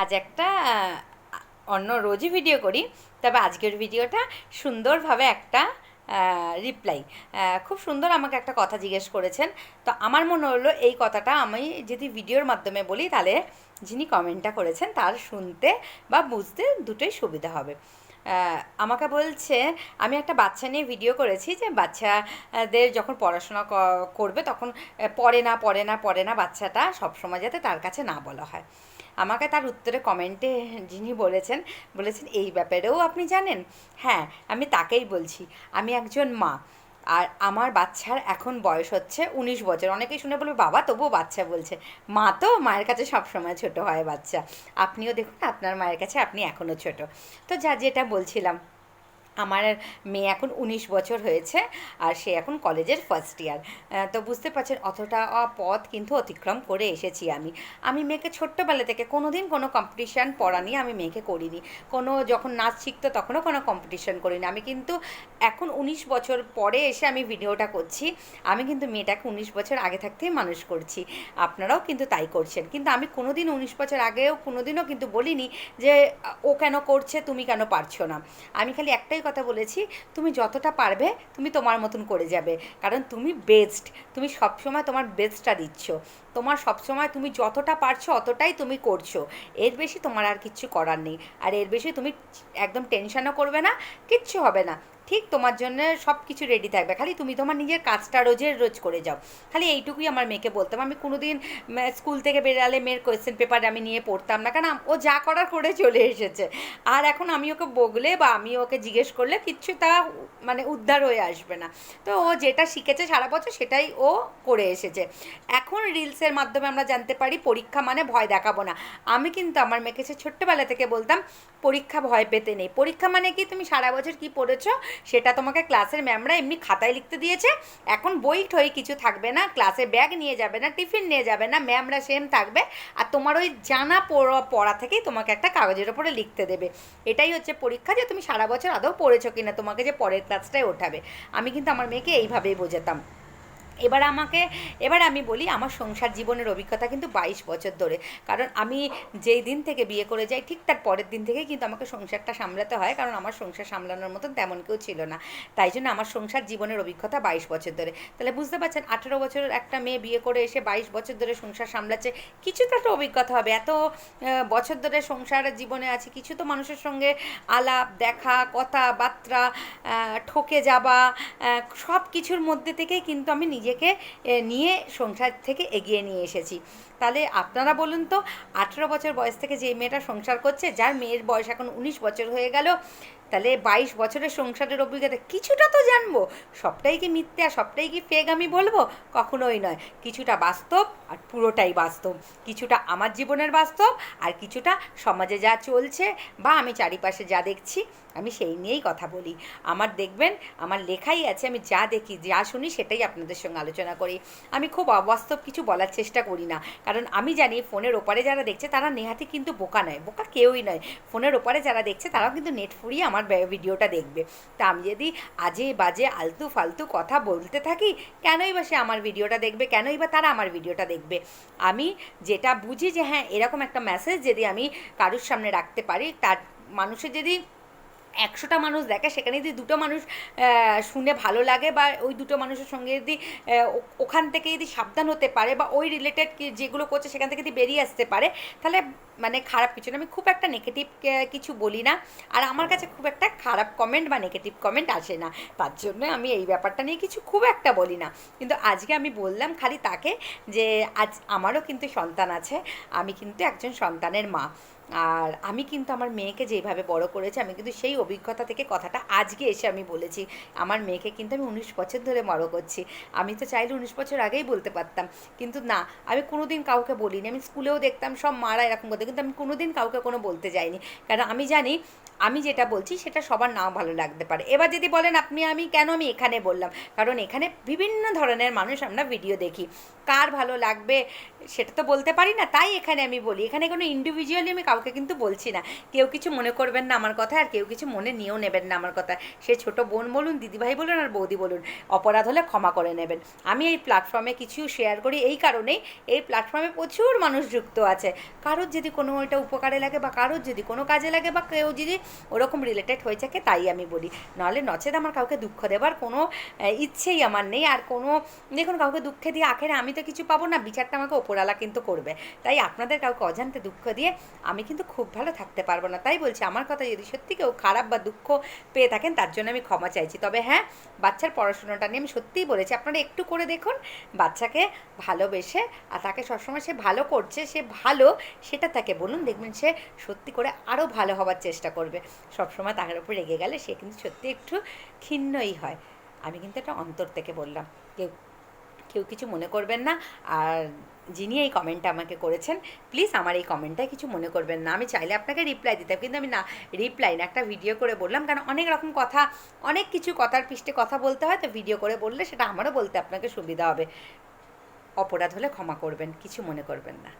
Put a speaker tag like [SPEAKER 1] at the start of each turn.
[SPEAKER 1] আজ একটা, অন্য রোজই ভিডিও করি। তবে আজকের ভিডিওটা সুন্দরভাবে একটা রিপ্লাই খুব সুন্দর আমাকে একটা কথা জিজ্ঞেস করেছেন। তো আমার মনে হলো এই কথাটা আমি যদি ভিডিওর মাধ্যমে বলি, তাহলে যিনি কমেন্টটা করেছেন, তার শুনতে বা বুঝতে দুটোই সুবিধা হবে। আমাকে বলছে, আমি একটা বাচ্চা নিয়ে ভিডিও করেছি যে বাচ্চাদের যখন পড়াশোনা করবে, তখন পড়ে না পড়ে না পড়ে না বাচ্চাটা সবসময় যাতে তার কাছে না বলা হয়। আমাকে তার উত্তরে কমেন্টে যিনি বলেছেন বলেছেন, এই ব্যাপারেও আপনি জানেন? হ্যাঁ আমি তাকেই বলছি। আমি একজন মা। আর আমার বাচ্চার এখন বয়স হচ্ছে উনিশ বছর। অনেকেই শুনে বলবে, বাবা, তবুও বাচ্চা বলছে। মা তো মায়ের কাছে সবসময় ছোট হয় বাচ্চা। আপনিও দেখুন, আপনার মায়ের কাছে আপনি এখনও ছোট। তো যা যেটা বলছিলাম আমার মেয়ে এখন উনিশ বছর হয়েছে আর সে এখন কলেজের ফার্স্ট ইয়ার তো বুঝতে পারছেন অতটা পথ কিন্তু অতিক্রম করে এসেছি আমি। আমি মেয়েকে ছোট্টবেলা থেকে কোনো দিন কোনো কম্পিটিশান পড়া নিয়ে আমি মেয়েকে করিনি। কোনো যখন নাচ শিখতো তখনও কোনো কম্পিটিশান করিনি। আমি কিন্তু এখন উনিশ বছর পরে এসে আমি ভিডিওটা করছি। আমি কিন্তু মেয়েটাকে উনিশ বছর আগে থাকতেই মানুষ করছি। আপনারাও কিন্তু তাই করছেন। কিন্তু আমি কোনো দিন উনিশ বছর আগেও কোনো দিনও কিন্তু বলিনি যে, ও কেন করছে? তুমি কেন পারছ না? আমি খালি একটাই কথা বলেছি, তুমি যতটা পারবে তুমি তোমার মতন করে যাবে। কারণ তুমি বেস্ট তুমি সবসময় তোমার বেস্টটা দিচ্ছ। তোমার সবসময় তুমি যতটা পারছ অতটাই তুমি করছ। এর বেশি তোমার আর কিচ্ছু করার নেই। আর এর বেশি তুমি একদম টেনশনও করবে না, কিচ্ছু হবে না। ঠিক তোমার জন্য সব কিছু রেডি থাকবে। খালি তুমি তোমার নিজের কাজটা রোজের রোজ করে যাও। খালি এইটুকুই আমার মেয়েকে বলতাম। আমি কোনোদিন স্কুল থেকে বেরালে মেয়ের কোয়েশ্চেন পেপার আমি নিয়ে পড়তাম না। কারণ ও যা করার করে চলে এসেছে। আর এখন আমি ওকে বগলে বা আমি ওকে জিজ্ঞেস করলে কিচ্ছু তা মানে উদ্ধার হয়ে আসবে না। তো ও যেটা শিখেছে সারা বছর সেটাই ও করে এসেছে। এখন রিলসের মাধ্যমে আমরা জানতে পারি পরীক্ষা মানে ভয় দেখাবো না। আমি কিন্তু আমার মেয়েকে সে ছোট্টবেলা থেকে বলতাম, পরীক্ষা ভয় পেতে নেই। পরীক্ষা মানে কি? তুমি সারা বছর কি পড়েছো? সেটা তোমাকে ক্লাসের ম্যামরা এমনি খাতায় লিখতে দিয়েছে। এখন বই ঠই কিছু থাকবে না ক্লাসে ব্যাগ নিয়ে যাবে না টিফিন নিয়ে যাবে না ম্যামরা সেম থাকবে। আর তোমার ওই জানা পড়া পড়া থেকেই তোমাকে একটা কাগজের ওপরে লিখতে দেবে। এটাই হচ্ছে পরীক্ষা যে তুমি সারা বছর আদৌ পড়েছো কিনা, তোমাকে যে পরের ক্লাসটায় ওঠাবে। আমি কিন্তু আমার মেয়েকে এইভাবেই বোঝাতাম। এবার আমাকে, এবার আমি বলি আমার সংসার জীবনের অভিজ্ঞতা কিন্তু বাইশ বছর ধরে। কারণ আমি যেই দিন থেকে বিয়ে করে যাই, ঠিক তার পরের দিন থেকেই কিন্তু আমাকে সংসারটা সামলাতে হয়, কারণ আমার সংসার সামলানোর মতন তেমন কেউ ছিল না। তাই জন্য আমার সংসার জীবনের অভিজ্ঞতা বাইশ বছর ধরে। তাহলে বুঝতে পারছেন, আঠেরো বছরের একটা মেয়ে বিয়ে করে এসে বাইশ বছর ধরে সংসার সামলাচ্ছে কিছু তো একটা অভিজ্ঞতা হবে। এত বছর ধরে সংসার জীবনে আছে, কিছু তো মানুষের সঙ্গে আলাপ, দেখা, কথাবার্তা ঠকে যাওয়া সব কিছুর মধ্যে থেকেই কিন্তু আমি নিজেকে নিয়ে সংসার থেকে এগিয়ে নিয়ে এসেছি। তাহলে আপনারা বলুন তো, আঠেরো বছর বয়স থেকে যে মেয়েটা সংসার করছে, যার মেয়ের বয়স এখন উনিশ বছর হয়ে গেল, তাহলে বাইশ বছরের সংসারের অভিজ্ঞতা, কিছুটা তো জানব। সবটাই কি মিথ্যে, সবটাই কি ফেক আমি বলব? কখনোই নয়। কিছুটা বাস্তব আর পুরোটাই বাস্তব। কিছুটা আমার জীবনের বাস্তব আর কিছুটা সমাজে যা চলছে বা আমি চারিপাশে যা দেখছি, আমি সেই নিয়েই কথা বলি। আমার দেখবেন, আমার লেখাই আছে, আমি যা দেখি, যা শুনি সেটাই আপনাদের সঙ্গে আলোচনা করি। আমি খুব অবাস্তব কিছু বলার চেষ্টা করি না। কারণ আমি জানি ফোনের ওপারে যারা দেখছে তারা নেহাতি কিন্তু বোকা নয়, বোকা কেউই নয়। ফোনের ওপারে যারা দেখছে তারাও কিন্তু নেট ফুরিয়ে আমার ভিডিওটা দেখবে। তা আমি যদি আজে বাজে, আলতু ফালতু কথা বলতে থাকি, কেনই বা সে আমার ভিডিওটা দেখবে? কেনই বা তারা আমার ভিডিওটা দেখবে? আমি যেটা বুঝি যে হ্যাঁ এরকম একটা মেসেজ যদি আমি কারুর সামনে রাখতে পারি, তার মানুষের যদি একশোটা মানুষ দেখে, সেখানে যদি দুটো মানুষ শুনে ভালো লাগে বা ওই দুটো মানুষের সঙ্গে যদি ওখান থেকে যদি সাবধান হতে পারে বা ওই রিলেটেড যেগুলো করছে সেখান থেকে যদি বেরিয়ে আসতে পারে, তাহলে মানে খারাপ কিছু না। আমি খুব একটা নেগেটিভ কিছু বলি না। আর আমার কাছে খুব একটা খারাপ কমেন্ট বা নেগেটিভ কমেন্ট আসে না। তার জন্য আমি এই ব্যাপারটা নিয়ে কিছু খুব একটা বলি না। কিন্তু আজকে আমি বললাম খালি তাকে যে, আজ আমারও কিন্তু সন্তান আছে, আমি কিন্তু একজন সন্তানের মা। আর আমি কিন্তু আমার মেয়েকে যেভাবে বড় করেছি, আমি কিন্তু সেই অভিজ্ঞতা থেকে কথাটা আজকে এসে আমি বলেছি। আমার মেয়েকে কিন্তু আমি উনিশ বছর ধরে বড় করছি। আমি তো চাইলে উনিশ বছর আগেই বলতে পারতাম। কিন্তু না, আমি কোনোদিন কাউকে বলিনি। আমি স্কুলেও দেখতাম সব মারা এরকম করতে, কিন্তু আমি কোনোদিন কাউকে কোনো বলতে যাইনি। কারণ আমি জানি, আমি যেটা বলছি সেটা সবার নাও ভালো লাগতে পারে। এবার যদি বলেন, আপনি আমি কেন আমি এখানে বললাম? কারণ এখানে বিভিন্ন ধরনের মানুষ আমরা ভিডিও দেখি। কার ভালো লাগবে সেটা তো বলতে পারি না, তাই এখানে আমি বলি। এখানে কোনো ইন্ডিভিজুয়ালি আমি কাউকে কিন্তু বলছি না। কেউ কিছু মনে করবেন না আমার কথা আর কেউ কিছু মনে নিয়েও নেবেন না আমার কথা সে ছোট বোন বলুন, দিদিভাই বলুন, আর বৌদি বলুন, অপরাধ হলে ক্ষমা করে নেবেন। আমি এই প্ল্যাটফর্মে কিছু শেয়ার করি, এই কারণেই এই প্ল্যাটফর্মে প্রচুর মানুষ যুক্ত আছে। কারোর যদি কোনো ওইটা উপকারে লাগে বা কারোর যদি কোনো কাজে লাগে বা কেউ যদি ওরকম রিলেটেড হয়ে থাকে, তাই আমি বলি। নাহলে নচেত আমার কাউকে দুঃখ দেবার কোনো ইচ্ছেই আমার নেই। আর কোনো, দেখুন, কাউকে দুঃখে দিয়ে আখেরে আমি তো কিছু পাবো না, বিচারটা আমাকে ওপরালা কিন্তু করবে। তাই আপনাদের কাউকে অজান্তে দুঃখ দিয়ে আমি কিন্তু খুব ভালো থাকতে পারব না। তাই বলছি, আমার কথা যদি সত্যি কেউ খারাপ বা দুঃখ পেয়ে থাকেন, তার জন্য আমি ক্ষমা চাইছি। তবে হ্যাঁ বাচ্চার পড়াশোনাটা নিয়ে আমি সত্যিই বলেছি, আপনারা একটু করে দেখুন, বাচ্চাকে ভালোবেসে আর তাকে সবসময় সে ভালো করছে, সে ভালো, সেটা তাকে বলুন, দেখবেন সে সত্যি করে আরও ভালো হওয়ার চেষ্টা করবে। সবসময় তার উপর রেগে গেলে সে কিন্তু সত্যি একটু ক্ষিণ্ণই হয়। আমি কিন্তু এটা অন্তর থেকে বললাম। কেউ কেউ কিছু মনে করবেন না। আর যিনি এই কমেন্টটা আমাকে করেছেন প্লিজ আমার এই কমেন্টটায় কিছু মনে করবেন না। আমি চাইলে আপনাকে রিপ্লাই দিতাম, কিন্তু আমি না রিপ্লাই না, একটা ভিডিও করে বললাম। কারণ অনেক রকম কথা, অনেক কিছু কথার পৃষ্ঠে কথা বলতে হয়, তো ভিডিও করে বললে সেটা আমারও বলতে আপনাকে সুবিধা হবে। অপরাধ হলে ক্ষমা করবেন, কিছু মনে করবেন না।